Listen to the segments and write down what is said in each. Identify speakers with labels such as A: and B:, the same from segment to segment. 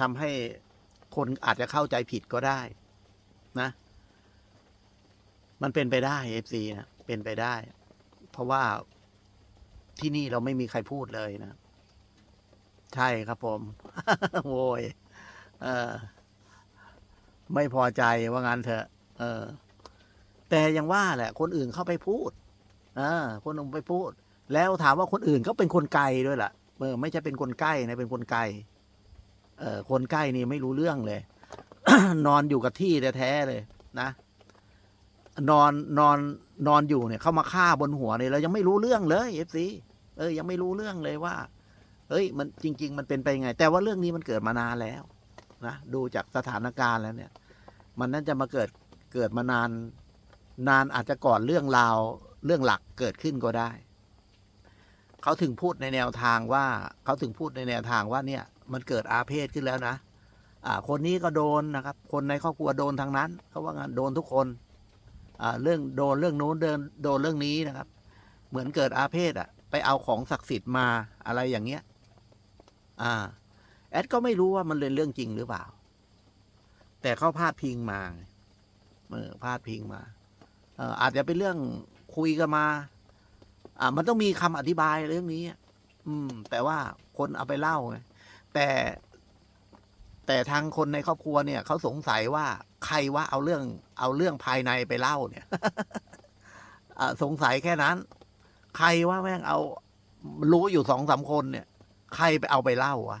A: ทำให้คนอาจจะเข้าใจผิดก็ได้นะ มันเป็นไปได้เอฟซีนะเป็นไปได้ เพราะว่าที่นี่เราไม่มีใครพูดเลยนะ ใช่ครับผมโวยเออ ไม่พอใจว่างั้นเถอะเออ แต่ยังว่าแหละ คนอื่นเข้าไปพูดอ่าคนอื่นไปพูด แล้วถามว่าคนอื่นเขาเป็นคนไกลด้วยล่ะเออไม่ใช่เป็นคนใกล้นะเป็นคนไกล เออคนใกล้นี่ไม่รู้เรื่องเลย นอนอยู่กับที่แท้ๆเลยนะ นอนนอนนอนอยู่เนี่ย เข้ามาฆ่าบนหัวเนี่ยเรายังไม่รู้เรื่องเลยเอฟซีเออ ยังไม่รู้เรื่องเลยว่าเฮ้ยมันจริง ๆ มันเป็นไปยังไง แต่ว่าเรื่องนี้มันเกิดมานานแล้วนะดูจากสถานการณ์แล้วเนี่ย มันน่าจะมาเกิดเกิดมานาน นานอาจจะก่อนเรื่องราวเรื่องหลักเกิดขึ้นก็ได้ เขาถึงพูดในแนวทางว่า เขาถึงพูดในแนวทางว่าเนี่ย มันเกิดอาเพศขึ้นแล้วนะ อ่า คนนี้ก็โดนนะครับ คนในครอบครัวโดนทางนั้นเขาว่างั้นโดนทุกคน อ่า เรื่องโดนเรื่องนู้นเดินโดนเรื่องนี้นะครับ เหมือนเกิดอาเพศอะ ไปเอาของศักดิ์สิทธิ์มาอะไรอย่างเงี้ย อ่า แอดก็ไม่รู้ว่ามันเป็นเรื่องจริงหรือเปล่า แต่เขาพาดพิงมาเออพาดพิงมาเอออาจจะเป็นเรื่องคุยกันมา อ่า มันต้องมีคำอธิบายเรื่องนี้อืม แต่ว่าคนเอาไปเล่าไง แต่แต่ทางคนในครอบครัวเนี่ยเขาสงสัยว่าใครว่าเอาเรื่อง เอาเรื่องภายในไปเล่าเนี่ยสงสัยแค่นั้น ใครว่าแม่งเอา รู้อยู่สองสามคนเนี่ย ใครไปเอาไปเล่าวะ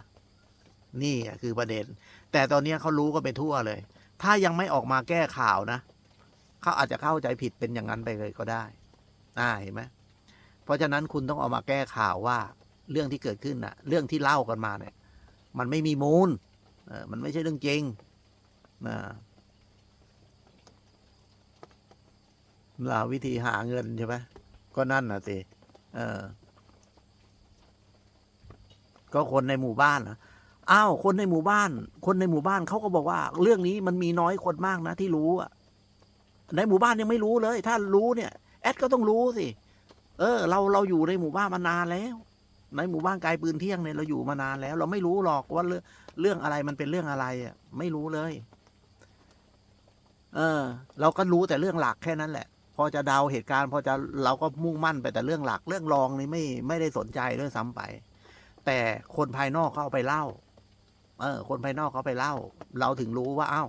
A: นี่คือประเด็น แต่ตอนนี้เขารู้กันไปทั่วเลย ถ้ายังไม่ออกมาแก้ข่าวนะเขาอาจจะเข้าใจผิดเป็นอย่างนั้นไปเลยก็ได้อ่าเห็นไหมเพราะฉะนั้นคุณต้องออกมาแก้ข่าวว่า เรื่องที่เกิดขึ้นน่ะ เรื่องที่เล่ากันมาเนี่ย มันไม่มีมูลมันไม่ใช่เรื่องจริงนะลาวิธีหาเงินใช่ไหมก็นั่นน่ะสิเออ ก็คนในหมู่บ้านนะอ้าว คนในหมู่บ้าน คนในหมู่บ้านเขาก็บอกว่า เรื่องนี้มันมีน้อยคนมากนะที่รู้อะในหมู่บ้านยังไม่รู้เลย ถ้ารู้เนี่ย แอดก็ต้องรู้สิ เออ เราเราอยู่ในหมู่บ้านมานานแล้ว ในหมู่บ้านไกลปืนเที่ยงเนี่ยเราอยู่มานานแล้ว เราไม่รู้หรอกว่าเรื่องอะไรมันเป็นเรื่องอะไรอะไม่รู้เลย เออ เราก็รู้แต่เรื่องหลักแค่นั้นแหละ พอจะเดาเหตุการณ์ พอจะเราก็มุ่งมั่นไปแต่เรื่องหลัก เรื่องรองนี่ไม่ไม่ได้สนใจด้วยซ้ำไป แต่คนภายนอกเขาเอาไปเล่า เออ คนภายนอกเขาไปเล่า เราถึงรู้ว่าเอ้า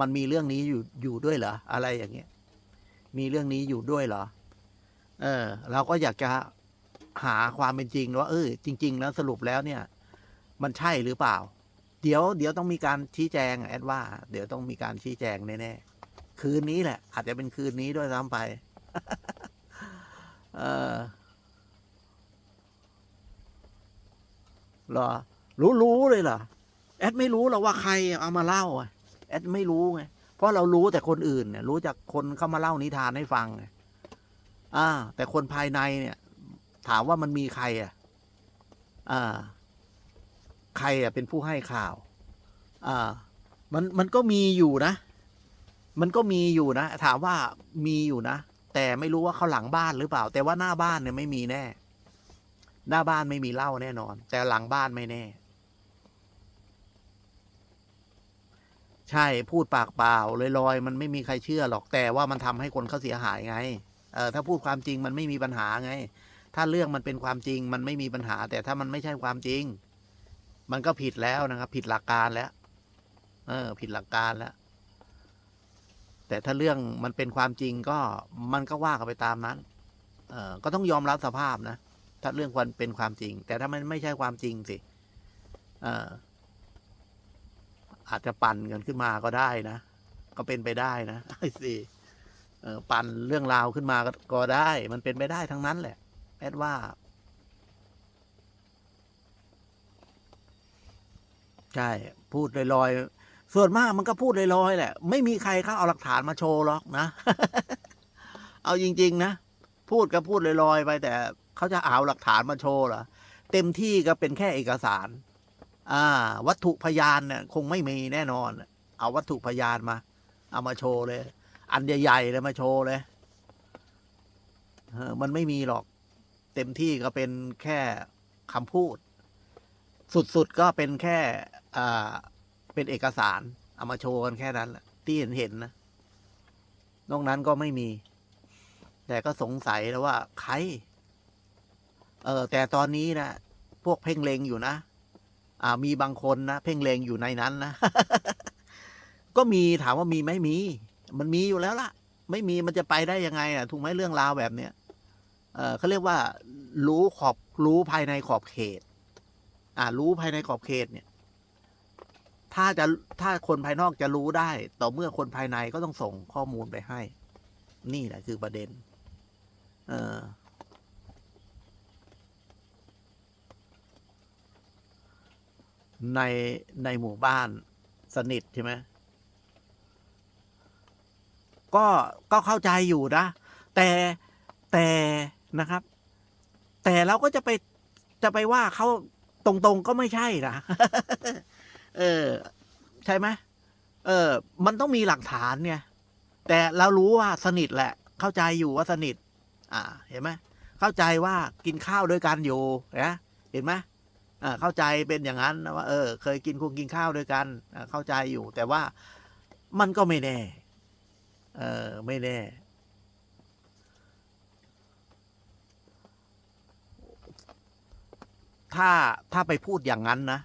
A: มันมีเรื่องนี้อยู่อยู่ด้วยเหรออะไรอย่างเงี้ยมีเรื่องนี้อยู่ด้วยเหรอ เออ เราก็อยากจะ หาความเป็นจริงว่าเออจริง ๆ แล้วสรุปแล้วเนี่ย มันใช่หรือเปล่า เดี๋ยวเดี๋ยวต้องมีการชี้แจงแอดว่า เดี๋ยวต้องมีการชี้แจงแน่ๆคืนนี้แหละ อาจจะเป็นคืนนี้ด้วยซ้ำไป เออหรอ รู้รู้เลยเหรอแอดไม่รู้หรอกว่าใครเอามาเล่าแอดไม่รู้ไงเพราะเรารู้แต่คนอื่นเนี่ย รู้จากคนเข้ามาเล่านิทานให้ฟังไงอ่าแต่คนภายในเนี่ย ถามว่ามันมีใครอะอ่า ใครอะเป็นผู้ให้ข่าว อ่า มันมันก็มีอยู่นะ มันก็มีอยู่นะ ถามว่ามีอยู่นะ แต่ไม่รู้ว่าเขาหลังบ้านหรือเปล่า แต่ว่าหน้าบ้านเนี่ยไม่มีแน่ หน้าบ้านไม่มีเหล้าแน่นอน แต่หลังบ้านไม่แน่ ใช่พูดปากเปล่าลอยๆมันไม่มีใครเชื่อหรอกแต่ว่ามันทำให้คนเขาเสียหายไงเออถ้าพูดความจริงมันไม่มีปัญหาไง ถ้าเรื่องมันเป็นความจริงมันไม่มีปัญหา แต่ถ้ามันไม่ใช่ความจริง มันก็ผิดแล้วนะครับ ผิดหลักการแล้ว เออ ผิดหลักการแล้ว แต่ถ้าเรื่องมันเป็นความจริงก็มันก็ว่ากันไปตามนั้น เออก็ต้องยอมรับสภาพนะถ้าเรื่องควรเป็นความจริง แต่ถ้ามันไม่ใช่ความจริงสิเอออาจจะปั่นกันขึ้นมาก็ได้นะ ก็เป็นไปได้นะไอ้สิเออปั่นเรื่องราวขึ้นมาก็ก็ได้ มันเป็นไปได้ทั้งนั้นแหละ แอดว่า ใช่ พูดลอยๆ ส่วนมากมันก็พูดลอยๆแหละ ไม่มีใครเขาเอาหลักฐานมาโชว์หรอกนะ เอาจริง ๆ นะ พูดก็พูดลอยๆไป แต่เขาจะเอาหลักฐานมาโชว์เหรอ เต็มที่ก็เป็นแค่เอกสาร อ่า วัตถุพยานเนี่ยคงไม่มีแน่นอน เอาวัตถุพยานมา เอามาโชว์เลย อันใหญ่ๆเลยมาโชว์เลยเออมันไม่มีหรอก เต็มที่ก็เป็นแค่คำพูด สุดๆก็เป็นแค่อ่าเป็นเอกสาร เอามาโชว์กันแค่นั้นแหละที่เห็นเห็นนะ นอกนั้นก็ไม่มี แต่ก็สงสัยแล้วว่า ใคร เออ แต่ตอนนี้นะพวกเพ่งเลงอยู่นะอ่า มีบางคนนะเพ่งเลงอยู่ในนั้นนะ ก็มีถามว่ามีไหมมี มันมีอยู่แล้วล่ะ ไม่มีมันจะไปได้ยังไงอะ ถูกไหมเรื่องราวแบบเนี้ย เขาเรียกว่ารู้ขอบรู้ภายในขอบเขต อ่า รู้ภายในขอบเขตเนี่ย ถ้าจะถ้าคนภายนอกจะรู้ได้ ต่อเมื่อคนภายในก็ต้องส่งข้อมูลไปให้ นี่แหละคือประเด็น เออในในหมู่บ้านสนิทใช่ไหมก็ก็เข้าใจอยู่นะ แต่แต่ นะครับ แต่เราก็จะไปจะไปว่าเขาตรงๆก็ไม่ใช่นะเออ ใช่ไหมเออ มันต้องมีหลักฐานเนี่ย แต่เรารู้ว่าสนิทแหละ เข้าใจอยู่ว่าสนิท อ่า เห็นไหมเข้าใจว่ากินข้าวด้วยกันอยู่นะเห็นไหมอ่าเข้าใจเป็นอย่างนั้นว่า เออ เคยกินคุงกินข้าวด้วยกันเข้าใจอยู่ แต่ว่ามันก็ไม่แน่ เออ ไม่แน่ ถ้าถ้าไปพูดอย่างนั้นนะ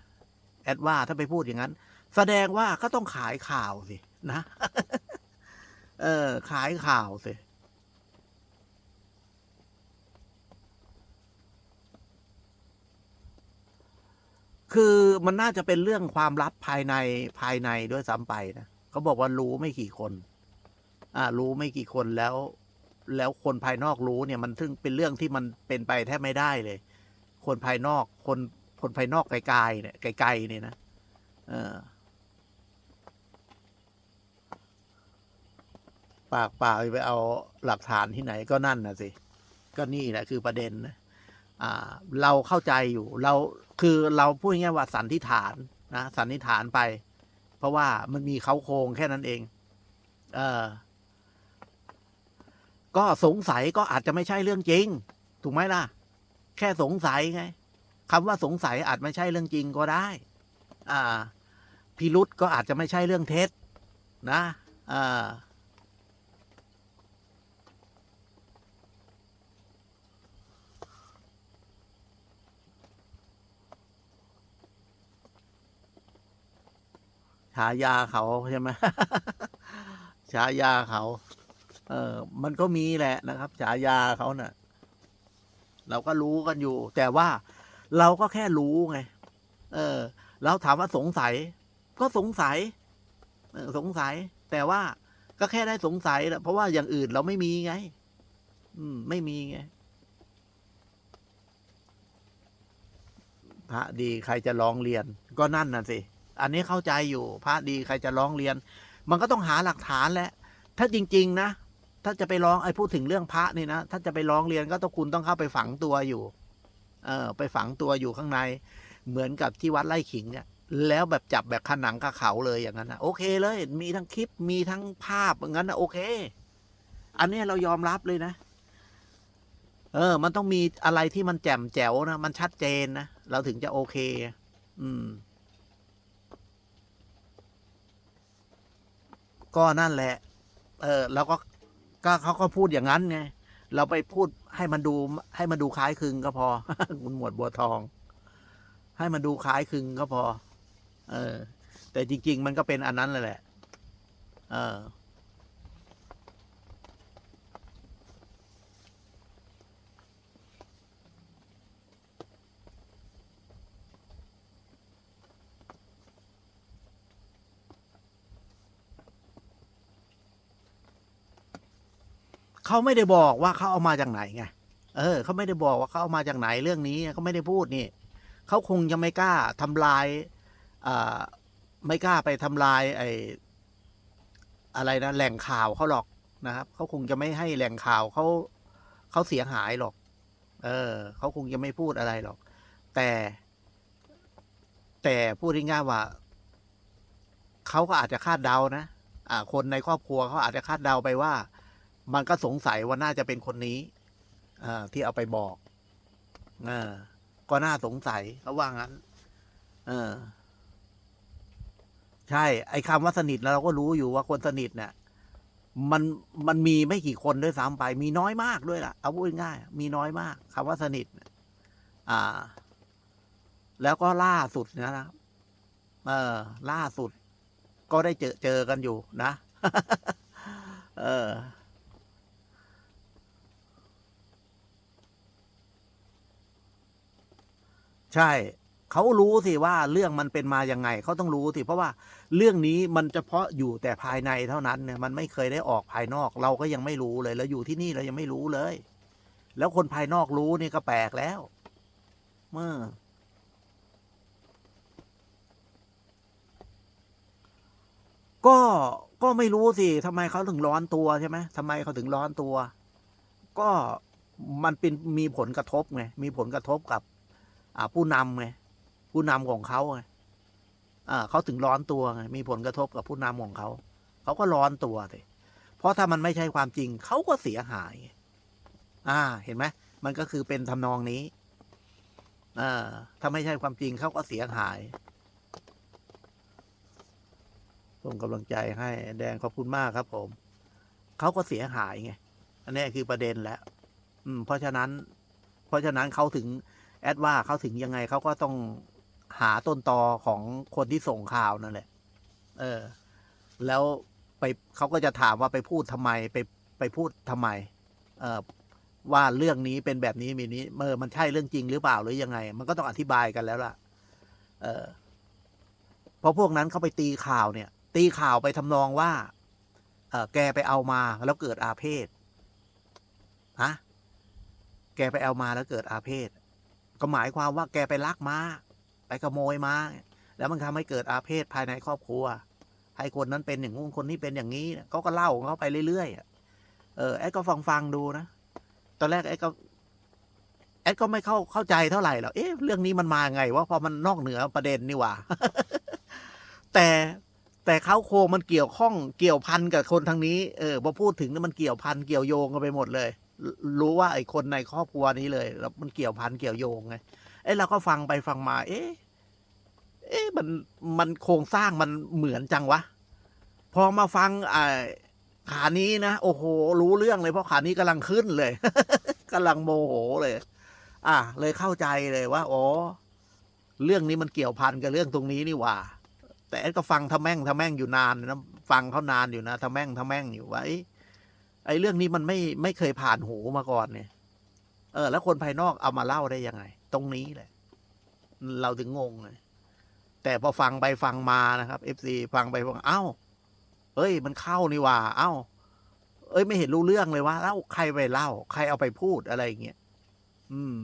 A: แอดว่าถ้าไปพูดอย่างนั้น แสดงว่าก็ต้องขายข่าวสินะเออ ขายข่าวสิคือมันน่าจะเป็นเรื่องความลับภายในภายในด้วยซ้ำไปนะเขาบอกว่ารู้ไม่กี่คน อ่า รู้ไม่กี่คนแล้ว แล้วคนภายนอกรู้เนี่ย มันถึงเป็นเรื่องที่มันเป็นไปแทบไม่ได้เลย คนภายนอก คนคนภายนอกไกลๆเนี่ยไกลๆเนี่ยนะเออปากเปล่าไปเอาหลักฐานที่ไหนก็นั่นนะสิก็นี่แหละคือประเด็นนะอ่า เราเข้าใจอยู่เราคือเราพูดง่ายว่าสันนิษฐานนะสันนิษฐานไป เพราะว่ามันมีเขาโครงแค่นั้นเอง เออก็สงสัยก็อาจจะไม่ใช่เรื่องจริง ถูกไหมล่ะ แค่สงสัยไงคำว่าสงสัยอาจไม่ใช่เรื่องจริงก็ได้ อ่า พิรุษก็อาจจะไม่ใช่เรื่องเท็จ นะอ่าฉายาเขาใช่ไหมฉายาเขา เออ มันก็มีแหละนะครับ ฉายาเขานะ่ะ เราก็รู้กันอยู่ แต่ว่าเราก็แค่รู้ไง เออ แล้วถามว่าสงสัย ก็สงสัยออสงสัย แต่ว่าก็แค่ได้สงสัยแหละเพราะว่าอย่างอื่นเราไม่มีไง อืม ไม่มีไงพระดีใครจะร้องเรียน ก็นั่นน่ะสิ อันนี้เข้าใจอยู่ พระดีใครจะร้องเรียน มันก็ต้องหาหลักฐานแหละ ถ้าจริง ๆ นะ ถ้าจะไปร้องไอ้พูดถึงเรื่องพระนี่นะถ้าจะไปร้องเรียนก็ต้องคุณต้องเข้าไปฝังตัวอยู่ เออไปฝังตัวอยู่ข้างใน เหมือนกับที่วัดไร่ขิงเนี่ยแล้วแบบจับแบบขนังกับเขาเลยอย่างนั้นนะโอเคเลย มีทั้งคลิปมีทั้งภาพอย่างนั้นนะโอเค อันนี้เรายอมรับเลยนะ เออ มันต้องมีอะไรที่มันแจ่มแจ๋วนะมันชัดเจนนะเราถึงจะโอเค อืม ก็นั่นแหละ เออ แล้วก็ ก็เขาก็พูดอย่างนั้นไง เราไปพูดให้มันดูให้มันดูคล้ายคลึงก็พอ คุณหมวดบัวทอง ให้มันดูคล้ายคลึงก็พอ เออ แต่จริง ๆ มันก็เป็นอันนั้นแหละ เออ เขาไม่ได้บอกว่าเขาเอามาจากไหนไงเออเขาไม่ได้บอกว่าเขาเอามาจากไหนเรื่องนี้เขาไม่ได้พูดนี่เขาคงจะไม่กล้าทำลายอ่าไม่กล้าไปทำลายไอ้อะไรนะแหล่งข่าวเขาหรอกนะครับเขาคงจะไม่ให้แหล่งข่าวเขาเขาเสียหายหรอก เออเขาคงจะไม่พูดอะไรหรอก แต่ แต่พูดง่ายๆว่าเขาก็อาจจะคาดเดานะอ่าคนในครอบครัวเขาอาจจะคาดเดาไปว่า มันก็สงสัยว่าน่าจะเป็นคนนี้อที่เอาไปบอกอก็น่าสงสัยเขาว่างั้น เออ ใช่ ไอ้คำว่าสนิทเราก็รู้อยู่ว่าคนสนิทเนี่ยมันมันมีไม่กี่คนด้วยซ้ำไป มีน้อยมากด้วยล่ะ เอาพูดง่ายมีน้อยมากคำว่าสนิทอ่า แล้วก็ล่าสุดนะครับเออ ล่าสุด ก็ได้เจอเจอกันอยู่นะ เออ ใช่เขารู้สิว่าเรื่องมันเป็นมายังไงเขาต้องรู้สิเพราะว่าเรื่องนี้มันเฉพาะอยู่แต่ภายในเท่านั้นเนี่ยมันไม่เคยได้ออกภายนอก เราก็ยังไม่รู้เลยแล้วอยู่ที่นี่เรายังไม่รู้เลย แล้วคนภายนอกรู้นี่ก็แปลกแล้วเมื่อก็ก็ไม่รู้สิทำไมเขาถึงร้อนตัวใช่ไหมทำไมเขาถึงร้อนตัว ก็มันเป็นมีผลกระทบไงมีผลกระทบกับ ผู้นำไงผู้นำของเขาไงเขาถึงร้อนตัวไงมีผลกระทบกับผู้นำของเขาเขาก็ร้อนตัวสิเพราะถ้ามันไม่ใช่ความจริงเขาก็เสียหาย อ่า เห็นไหมมันก็คือเป็นทำนองนี้อถ้าไม่ใช่ความจริงเขาก็เสียหายส่งกำลังใจให้แดงขอบคุณมากครับ ผมเขาก็เสียหายไงอันนี้คือประเด็นแล้ว อืม เพราะฉะนั้น เพราะฉะนั้นเขาถึง แอดว่าเขาถึงยังไงเขาก็ต้องหาต้นตอของคนที่ส่งข่าวนั่นแหละ เออ แล้วไปเขาก็จะถามว่าไปพูดทำไมไปไปพูดทำไม เออว่าเรื่องนี้เป็นแบบนี้มีนี้เมื่อมันใช่เรื่องจริงหรือเปล่าหรือยังไง มันก็ต้องอธิบายกันแล้วล่ะ เออเพราะพวกนั้นเขาไปตีข่าวเนี่ย ตีข่าวไปทำนองว่า เออแกไปเอามาแล้วเกิดอาเพศฮะแกไปเอามาแล้วเกิดอาเพศ ก็หมายความว่าแกไปลักมาไปขโมยมาแล้วมันทำให้เกิดอาเพศภายในครอบครัว ให้คนนั้นเป็นอย่างงู้นคนนี้เป็นอย่างนี้เขาก็เล่าของเขาไปเรื่อยๆเออแอดก็ฟังฟังดูนะ ตอนแรกแอดก็แอดก็ไม่เข้าเข้าใจเท่าไหร่หรอกเอ๊ะเรื่องนี้มันมาไงว่าพอมันนอกเหนือประเด็นนี่ว่า แต่แต่เขาโคมันเกี่ยวข้องเกี่ยวพันกับคนทางนี้เออพอพูดถึงนี่มันเกี่ยวพันเกี่ยวโยงกันไปหมดเลย รู้ว่าไอ้คนในครอบครัวนี้เลยแล้วมันเกี่ยวพันเกี่ยวโยงไงเอ้เราก็ฟังไปฟังมา เอ๊ะเอ๊ะมันมันโครงสร้างมันเหมือนจังวะ พอมาฟังไอ่าขานี้นะโอ้โห รู้เรื่องเลยเพราะขานี้กำลังขึ้นเลยกำลังโมโหเลย อะเลยเข้าใจเลยว่าอ๋อเรื่องนี้มันเกี่ยวพันกับเรื่องตรงนี้นี่หว่า แต่ก็ฟังทำแม่งทำแม่งอยู่นานนะฟังเขานานอยู่นะทำแม่งทำแม่งอยู่ว่า ไอ้เรื่องนี้มันไม่ไม่เคยผ่านหูมาก่อนเนี่ย เออ แล้วคนภายนอกเอามาเล่าได้ยังไง ตรงนี้แหละ เราถึงงงเลยแต่พอฟังไปฟังมานะครับเอฟซีฟังไปฟังเอ้าเอ้ย มันเข้านี่ว่า เอ้า เอ้ย ไม่เห็นรู้เรื่องเลยว่าเล่าใครไปเล่า ใครเอาไปพูดอะไรอย่างเงี้ย อืม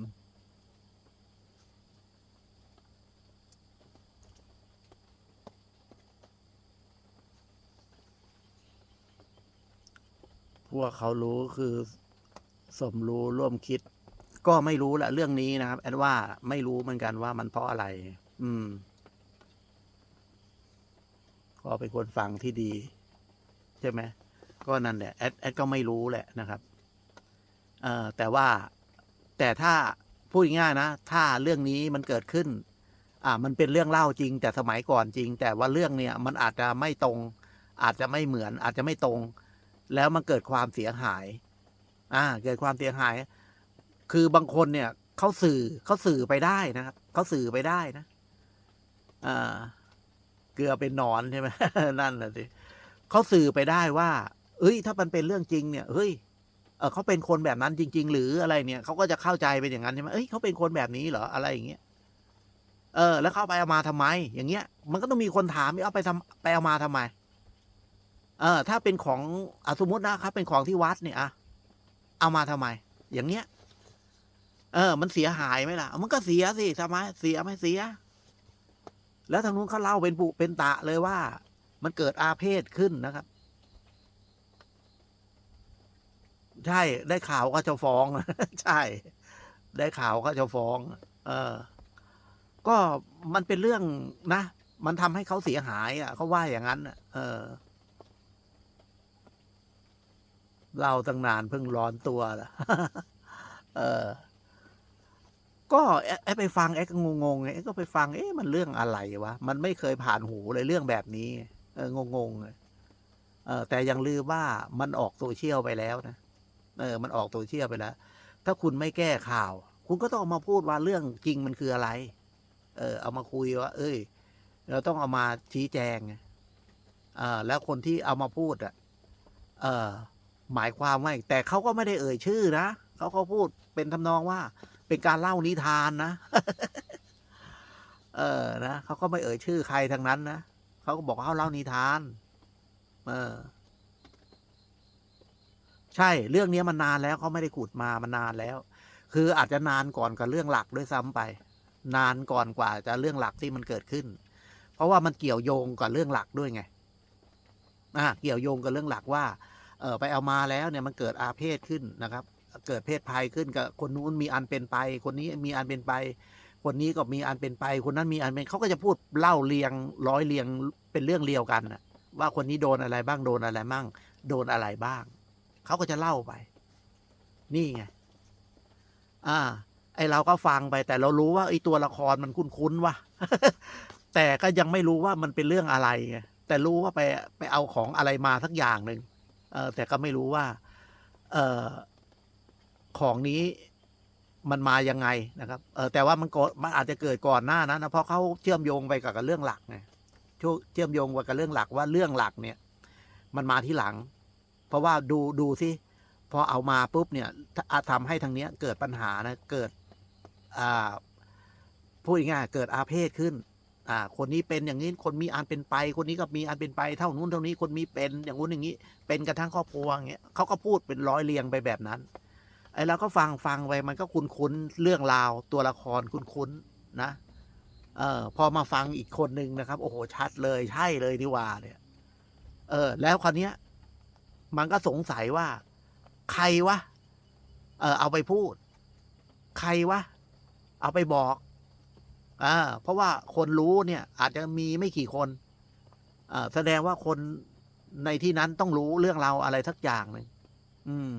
A: พวกเขารู้คือสมรู้ร่วมคิด ก็ไม่รู้แหละเรื่องนี้นะครับ แอดว่าไม่รู้เหมือนกันว่ามันเพราะอะไร อืม ก็เป็นคนฟังที่ดี ใช่ไหมก็นั่นแหละแอดแอดก็ไม่รู้แหละนะครับ เอ่อแต่ว่าแต่ถ้าพูดง่ายนะ ถ้าเรื่องนี้มันเกิดขึ้น อ่า มันเป็นเรื่องเล่าจริง แต่สมัยก่อนจริง แต่ว่าเรื่องเนี่ยมันอาจจะไม่ตรง อาจจะไม่เหมือน อาจจะไม่ตรง แล้วมันเกิดความเสียหาย อ่า เกิดความเสียหาย คือบางคนเนี่ยเขาสื่อเขาสื่อไปได้นะครับเขาสื่อไปได้นะอ่าเกลือเป็นนอนใช่ไหมนั่นแหละสิเขาสื่อไปได้ว่า เอ้ย ถ้ามันเป็นเรื่องจริงเนี่ยเฮ้ยเออเขาเป็นคนแบบนั้นจริง ๆ หรืออะไรเนี่ยเขาก็จะเข้าใจเป็นอย่างนั้นใช่ไหมเอ้ยเขาเป็นคนแบบนี้เหรออะไรอย่างเงี้ยเออ แล้วเขาไปเอามาทำไม อย่างเงี้ย มันก็ต้องมีคนถามเอาไปทำไปเอามาทำไม เออถ้าเป็นของอสมมตินะครับ เป็นของที่วัดเนี่ยอะเอามาทำไม อย่างเงี้ย เออ มันเสียหายไหมล่ะ มันก็เสียสิทำไมเสียไหม่เสีย แล้วทางนู้นเขาเล่าเป็นปุเป็นตะเลยว่า มันเกิดอาเพศขึ้นนะครับ ใช่ ได้ข่าวก็จะฟ้องใช่ ได้ข่าวก็จะฟ้อง เออ ก็มันเป็นเรื่องนะ มันทำให้เขาเสียหาย อะเขาว่าอย่างนั้นอะเออ เราตั้งนานเพิ่งร้อนตัวล่ะเออ ก็แอ๊ะแอ๊ะไปฟังแอ๊ะก็งงๆไงแอ๊ะก็ไปฟัง เอ๊ะมันเรื่องอะไรวะ มันไม่เคยผ่านหูเลยเรื่องแบบนี้ เอองงๆเออ แต่ยังลืมว่ามันออกโซเชียลไปแล้วนะ เออ มันออกโซเชียลไปแล้ว ถ้าคุณไม่แก้ข่าว คุณก็ต้องมาพูดว่าเรื่องจริงมันคืออะไร เออ เอามาคุยว่า เอ้ย เราต้องเอามาชี้แจงไงเออแล้วคนที่เอามาพูดอะ เออ หมายความว่าแต่เขาก็ไม่ได้เอ่ยชื่อนะเขาเขาพูดเป็นทำนองว่า เป็นการเล่านิทานนะ เออนะเขาก็ไม่เอ่ยชื่อใครทั้งนั้นนะเขาก็บอกว่าเขาเล่านิทาน เออ ใช่ เรื่องนี้มันนานแล้วเขาไม่ได้ขุดมามันนานแล้ว คืออาจจะนานก่อนกับเรื่องหลักด้วยซ้ำไป นานก่อนกว่าจะเรื่องหลักที่มันเกิดขึ้น เพราะว่ามันเกี่ยวโยงกับเรื่องหลักด้วยไงอ่าเกี่ยวโยงกับเรื่องหลักว่า เออไปเอามาแล้วเนี่ยมันเกิดอาเพศขึ้นนะครับ เกิดเพศภัยขึ้นกับคนนู้นมีอันเป็นไป คนนี้มีอันเป็นไป คนนี้ก็มีอันเป็นไป คนนั้นมีอันเป็นเขาก็จะพูดเล่าเรียงร้อยเรียงเป็นเรื่องเรียวกันว่าคนนี้โดนอะไรบ้างโดนอะไรบ้างโดนอะไรบ้างเขาก็จะเล่าไป นี่ไงอ่า ไอเราก็ฟังไป แต่เรารู้ว่าไอตัวละครมันคุ้นๆว่ะแต่ก็ยังไม่รู้ว่ามันเป็นเรื่องอะไรไงแต่รู้ว่าไปไปเอาของอะไรมาสักอย่างหนึ่ง เออแต่ก็ไม่รู้ว่าเออของนี้มันมายังไงนะครับ เออแต่ว่ามันก่อนมันอาจจะเกิดก่อนหน้านั้นนะเพราะเขาเชื่อมโยงไปกับเรื่องหลักไงช่วงเชื่อมโยงไปกับเรื่องหลักว่าเรื่องหลักเนี่ย มันมาที่หลัง เพราะว่าดูดูสิพอเอามาปุ๊บเนี่ยถ้าทำให้ทางเนี้ยเกิดปัญหานะเกิดอ่าพูดง่ายเกิดอาเพศขึ้น อ่า คนนี้เป็นอย่างนี้ คนมีอันเป็นไป คนนี้ก็มีอันเป็นไป เท่านู้นเท่านี้ คนมีเป็นอย่างนู้นอย่างนี้ เป็นกันทั้งครอบครัวอย่างเงี้ยเขาก็พูดเป็นร้อยเรียงไปแบบนั้น ไอ้เราก็ฟังฟังไปมันก็คุ้นคุ้นเรื่องราวตัวละครคุ้นคุ้นนะ เออพอมาฟังอีกคนหนึ่งนะครับ โอ้โห ชัดเลยใช่เลยนี่ว่าเนี่ย เออ แล้วคราวเนี้ย มันก็สงสัยว่า ใครวะ เออเอาไปพูด ใครวะ เอาไปบอก อ่าเพราะว่าคนรู้เนี่ยอาจจะมีไม่กี่คนอ่าแสดงว่าคนในที่นั้นต้องรู้เรื่องเราวอะไรสักอย่างหนึ่งอืม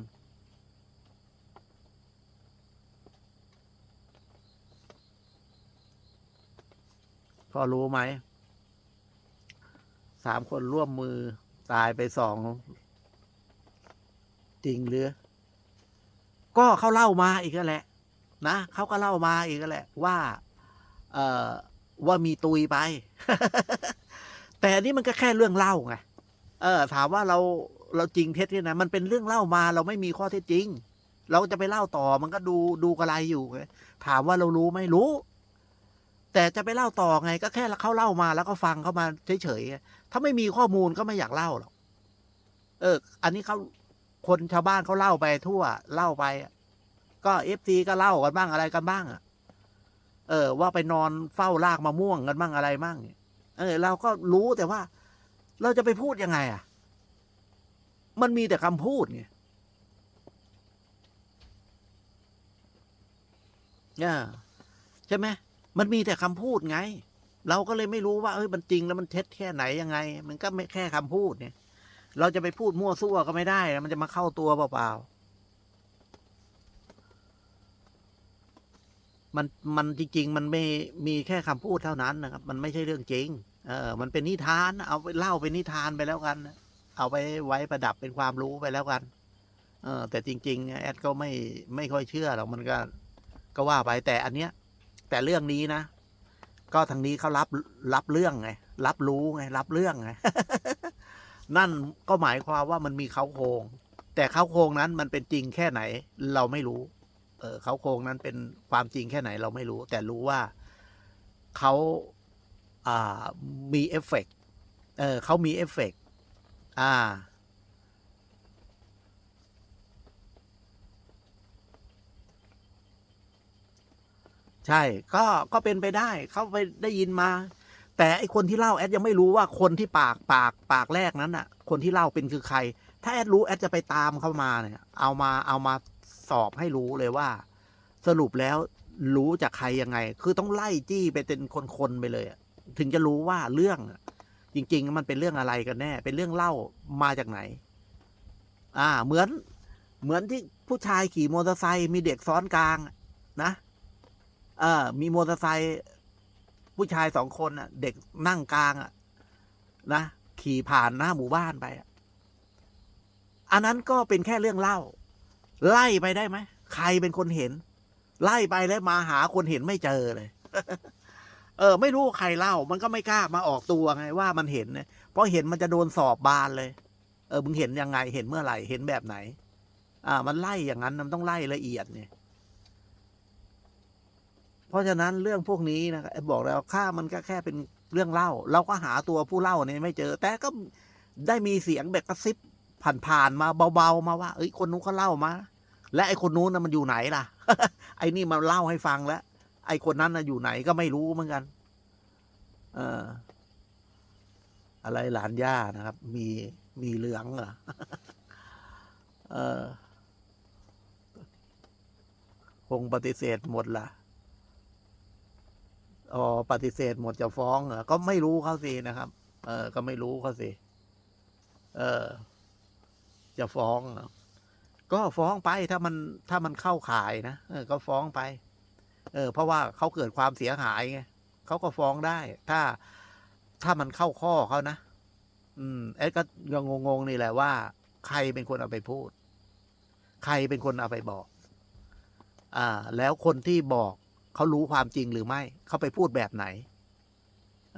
A: พอรู้ไหม สามคนร่วมมือตายไปสอง จริงหรือ ก็เขาเล่ามาอีกแล้วแหละ นะเขาก็เล่ามาอีกแล้วแหละว่า ว่ามีตุยไป แต่อันนี้มันก็แค่เรื่องเล่าไงเออ ถามว่าเราเราจริงเท็จเนี่ยนะมันเป็นเรื่องเล่ามาเราไม่มีข้อเท็จจริง เราจะไปเล่าต่อมันก็ดูดูกระไรอยู่ไงถามว่าเรารู้ไหมรู้ แต่จะไปเล่าต่อไง ก็แค่เขาเล่ามาแล้วก็ฟังเขามาเฉยๆถ้าไม่มีข้อมูลก็ไม่อยากเล่าหรอกเออ อันนี้เขาคนชาวบ้านเขาเล่าไปทั่วเล่าไป ก็เอฟซีก็เล่ากันบ้างอะไรกันบ้างอะ เออว่าไปนอนเฝ้าลากมะม่วงกันบ้างอะไรบ้างเออเราก็รู้แต่ว่า เราจะไปพูดยังไงอะ มันมีแต่คำพูดไงเนี่ยใช่ไหมมันมีแต่คำพูดไง เราก็เลยไม่รู้ว่าเอ้ยมันจริงแล้วมันเท็จแค่ไหนยังไง มันก็ไม่แค่คำพูดเนี่ย เราจะไปพูดมั่วซั่วก็ไม่ได้ มันจะมาเข้าตัวเปล่าๆ มันมันจริงๆ มันไม่มีแค่คำพูดเท่านั้นนะครับ มันไม่ใช่เรื่องจริง เออ มันเป็นนิทาน เอาไปเล่าเป็นนิทานไปแล้วกัน เอาไปไว้ประดับเป็นความรู้ไปแล้วกัน เออ แต่จริง ๆ แอดก็ไม่ไม่ค่อยเชื่อหรอกมันก็ก็ว่าไปแต่อันเนี้ย แต่เรื่องนี้นะ ก็ทางนี้เขารับรับเรื่องไงรับรู้ไงรับเรื่องไงนั่นก็หมายความว่ามันมีเขาโครง แต่เขาโครงนั้นมันเป็นจริงแค่ไหน เราไม่รู้ เขาโครงนั้นเป็นความจริงแค่ไหนเราไม่รู้ แต่รู้ว่าเขาามีเอฟเฟกต์เออเขามีเอฟเฟกต์อ่า ใช่ ก็ก็เป็นไปได้ เขาไปได้ยินมา แต่ไอคนที่เล่าแอดยังไม่รู้ว่าคนที่ปากปากปากแรกนั้นอะ คนที่เล่าเป็นคือใคร ถ้าแอดรู้แอดจะไปตามเข้ามาเนี่ย เอามาเอามา สอบให้รู้เลยว่า สรุปแล้วรู้จากใครยังไง คือต้องไล่จี้ไปเป็นคนๆไปเลยถึงจะรู้ว่าเรื่องจริง ๆ มันเป็นเรื่องอะไรกันแน่ เป็นเรื่องเล่ามาจากไหน อ่า เหมือน เหมือนที่ผู้ชายขี่มอเตอร์ไซค์มีเด็กซ้อนกลาง นะเออมีมอเตอร์ไซค์ผู้ชายสองคนอะ เด็กนั่งกลางอะนะขี่ผ่านหน้าหมู่บ้านไปอะอันนั้นก็เป็นแค่เรื่องเล่า ไล่ไปได้ไหมใครเป็นคนเห็น ไล่ไปแล้วมาหาคนเห็นไม่เจอเลย เออ ไม่รู้ใครเล่า มันก็ไม่กล้ามาออกตัวไงว่ามันเห็นเนี่ยเพราะเห็นมันจะโดนสอบบานเลย เออมึงเห็นยังไงเห็นเมื่อไหร่เห็นแบบไหน อ่า มันไล่อย่างนั้นมันต้องไล่ละเอียดเนี่ยเพราะฉะนั้นเรื่องพวกนี้นะบอกแล้วค่ามันก็แค่เป็นเรื่องเล่า เราก็หาตัวผู้เล่าเนี่ยไม่เจอ แต่ก็ได้มีเสียงแบบกระซิบผ่านๆมาเบาๆมาว่า เอ้ยคนนู้นเขาเล่ามา และไอ้คนนู้นนะมันอยู่ไหนล่ะ ไอ้นี่มาเล่าให้ฟังแล้ว ไอ้คนนั้นนะอยู่ไหนก็ไม่รู้เหมือนกัน เออ อะไรหลานย่านะครับ มีมีเหลืองเหรอเออคงปฏิเสธหมดล่ะอ๋อปฏิเสธหมดจะฟ้องเหรอก็ไม่รู้เขาสินะครับ เออ ก็ไม่รู้เขาสิ เออ จะฟ้องเหรอ ก็ฟ้องไปถ้ามันถ้ามันเข้าข่ายนะเออ ก็ฟ้องไป เออ เพราะว่าเขาเกิดความเสียหายไงเขาก็ฟ้องได้ ถ้าถ้ามันเข้าข้อเขานะอืมเอ็ดก็ยังงงๆนี่แหละว่า ใครเป็นคนเอาไปพูด ใครเป็นคนเอาไปบอก อ่า แล้วคนที่บอกเขารู้ความจริงหรือไม่ เขาไปพูดแบบไหน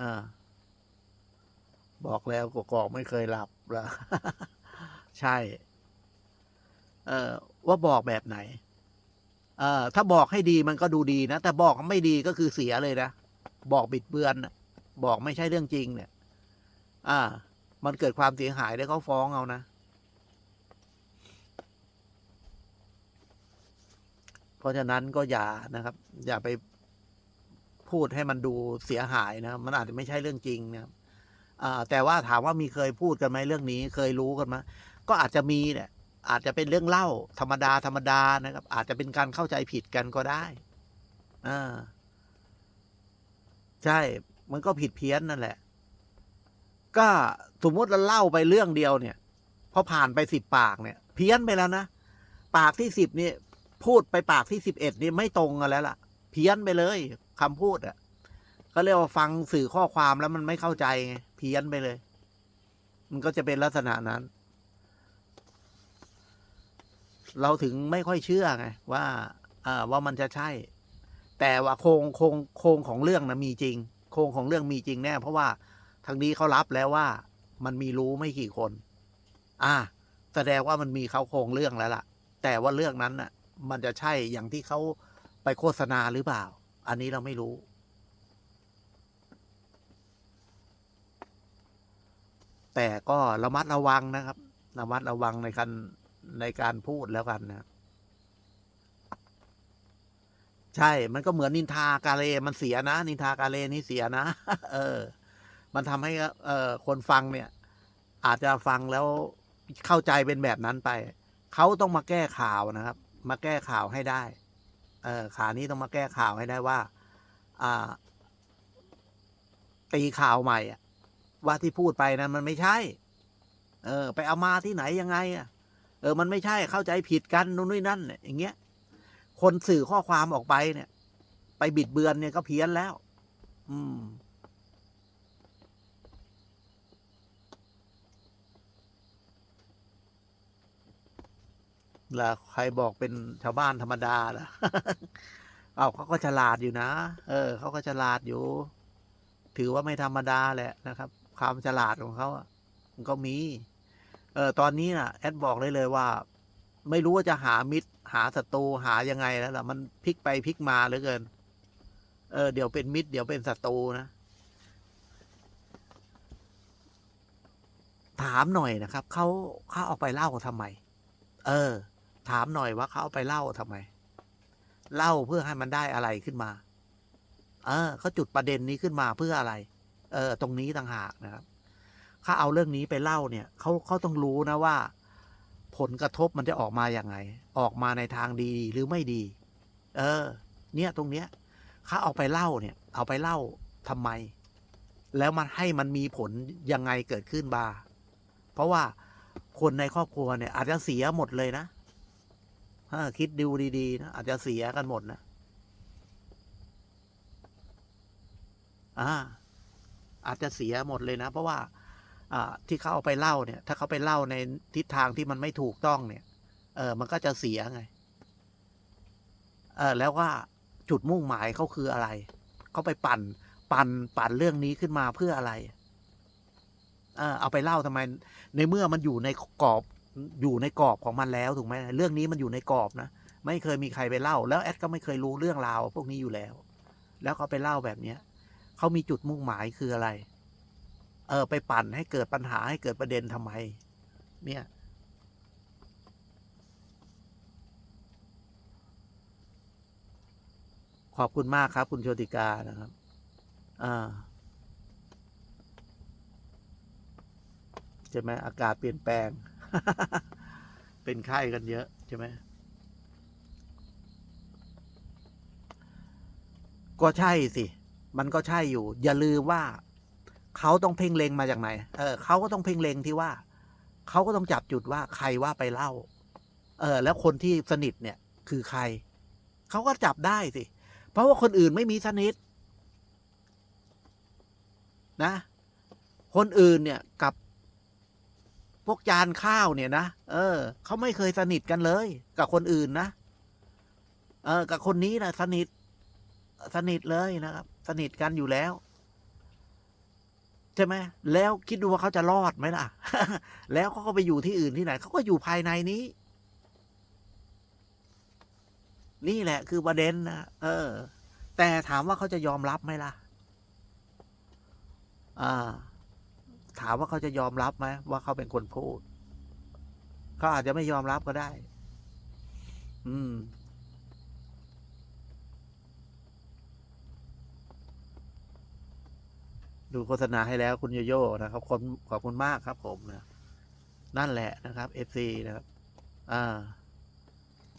A: อ่าบอกแล้วกกอกไม่เคยหลับละใช่ เออว่าบอกแบบไหน เออถ้าบอกให้ดีมันก็ดูดีนะ แต่บอกไม่ดีก็คือเสียเลยนะ บอกบิดเบือนบอกไม่ใช่เรื่องจริง เนี่ย อ่า มันเกิดความเสียหายแล้วเขาฟ้องเอานะ เพราะฉะนั้นก็อย่านะครับ อย่าไปพูดให้มันดูเสียหายนะ มันอาจจะไม่ใช่เรื่องจริงนะครับอ่าแต่ว่าถามว่ามีเคยพูดกันไหมเรื่องนี้ เคยรู้กันไหมก็อาจจะมีเนี่ย อาจจะเป็นเรื่องเล่า ธรรมดาธรรมดานะครับ อาจจะเป็นการเข้าใจผิดกันก็ได้อ่าใช่ มันก็ผิดเพี้ยนนั่นแหละ ก็สมมติเราเล่าไปเรื่องเดียวเนี่ยพอผ่านไปสิบปากเนี่ย เพี้ยนไปแล้วนะปากที่สิบนี่พูดไปปากที่สิบเอ็ดนี่ไม่ตรงกันแล้วล่ะ เพี้ยนไปเลยคำพูดอะ่ะก็เรียกว่าฟังสื่อข้อความแล้วมันไม่เข้าใจไงเพี้ยนไปเลย มันก็จะเป็นลักษณะนั้น เราถึงไม่ค่อยเชื่อไงว่าอ่าว่ามันจะใช่ แต่ว่าโครงโครงโครงของเรื่องนะมีจริง โครงของเรื่องมีจริงแน่ เพราะว่าทางนี้เขารับแล้วว่ามันมีรู้ไม่กี่คน อ่า แสดงว่ามันมีเขาโครงเรื่องแล้วล่ะ แต่ว่าเรื่องนั้นน่ะ มันจะใช่อย่างที่เขาไปโฆษณาหรือเปล่า อันนี้เราไม่รู้แต่ก็ระมัดระวังนะครับ ระมัดระวังในการ ในการพูดแล้วกันนะ ใช่ มันก็เหมือนนินทากาเล มันเสียนะ นินทากาเลนี่เสียนะ เออ มันทำให้เออคนฟังเนี่ย อาจจะฟังแล้วเข้าใจเป็นแบบนั้นไป เขาต้องมาแก้ข่าวนะครับ มาแก้ข่าวให้ได้ เออขานี้ต้องมาแก้ข่าวให้ได้ว่า อ่า ตีข่าวใหม่อะว่าที่พูดไปนั้นมันไม่ใช่ เออ ไปเอามาที่ไหนยังไงอะ เออมันไม่ใช่เข้าใจผิดกันนู่นนี่นั่นเนี่ยอย่างเงี้ย คนสื่อข้อความออกไปเนี่ย ไปบิดเบือนเนี่ยก็เพี้ยนแล้ว อืมแล้วใครบอกเป็นชาวบ้านธรรมดาล่ะ เอาเขาก็ฉลาดอยู่นะ เออเขาก็ฉลาดอยู่ ถือว่าไม่ธรรมดาแหละนะครับ ความฉลาดของเขาอะมันก็มี เออตอนนี้น่ะแอดบอกเลยเลยว่า ไม่รู้ว่าจะหามิตร หาศัตรูหายังไงแล้วล่ะ มันพลิกไปพลิกมาเหลือเกิน เออเดี๋ยวเป็นมิตร เดี๋ยวเป็นศัตรูนะถามหน่อยนะครับเขาเขาเอาไปเล่าทำไม เออ ถามหน่อยว่าเขาเอาไปเล่าทำไม เล่าเพื่อให้มันได้อะไรขึ้นมา เออเขาจุดประเด็นนี้ขึ้นมาเพื่ออะไร เออ ตรงนี้ต่างหากนะครับ ถ้าเอาเรื่องนี้ไปเล่าเนี่ยเขาเขาต้องรู้นะว่า ผลกระทบมันจะออกมาอย่างไง ออกมาในทางดีหรือไม่ดี เออ เนี่ยตรงเนี้ยเขาเอาไปเล่าเนี่ย เอาไปเล่าทำไม แล้วมันให้มันมีผลยังไงเกิดขึ้นบาเพราะว่าคนในครอบครัวเนี่ย อาจจะเสียหมดเลยนะถ้าคิดดูดีๆนะอาจจะเสียกันหมดนะอ่าอาจจะเสียหมดเลยนะ เพราะว่า ที่เขาเอาไปเล่าเนี่ย ถ้าเขาไปเล่าในทิศทางที่มันไม่ถูกต้องเนี่ย เออมันก็จะเสียไง เออแล้วว่าจุดมุ่งหมายเขาคืออะไร เขาไปปั่น ปั่น ปั่นเรื่องนี้ขึ้นมาเพื่ออะไร เออเอาไปเล่าทำไม ในเมื่อมันอยู่ในกรอบ อยู่ในกรอบของมันแล้วถูกไหมเรื่องนี้มันอยู่ในกรอบนะ ไม่เคยมีใครไปเล่า แล้วแอดก็ไม่เคยรู้เรื่องราวพวกนี้อยู่แล้ว แล้วเขาไปเล่าแบบเนี้ยเขามีจุดมุ่งหมายคืออะไร เออไปปั่นให้เกิดปัญหาให้เกิดประเด็นทำไม เนี่ย ขอบคุณมากครับ คุณโชติกานะครับอ่าใช่ไหมอากาศเปลี่ยนแปลง เป็นไข้กันเยอะใช่ไหมก็ใช่สิ มันก็ใช่อยู่ อย่าลืมว่า เขาต้องเพ่งเล็งมาจากไหน เออเขาก็ต้องเพ่งเล็งที่ว่า เขาก็ต้องจับจุดว่าใครว่าไปเล่า เออ แล้วคนที่สนิทเนี่ย คือใคร เขาก็จับได้สิ เพราะว่าคนอื่นไม่มีสนิท นะ คนอื่นเนี่ยกับพวกจานข้าวเนี่ยนะ เออ เขาไม่เคยสนิทกันเลย กับคนอื่นนะ เออ กับคนนี้นะสนิท สนิทเลยนะครับ สนิทกันอยู่แล้ว ใช่ไหมแล้วคิดดูว่าเขาจะรอดไหมล่ะ แล้วเขาก็ไปอยู่ที่อื่นที่ไหนเขาก็อยู่ภายในนี้ นี่แหละคือประเด็นนะเออ แต่ถามว่าเขาจะยอมรับไหมล่ะอ่าถามว่าเขาจะยอมรับไหมว่าเขาเป็นคนพูดเขาอาจจะไม่ยอมรับก็ได้ อืม ดูโฆษณาให้แล้วคุณโยโย่นะครับขอบขอบคุณมากครับผมนะนั่นแหละนะครับ FC นะครับ อ่า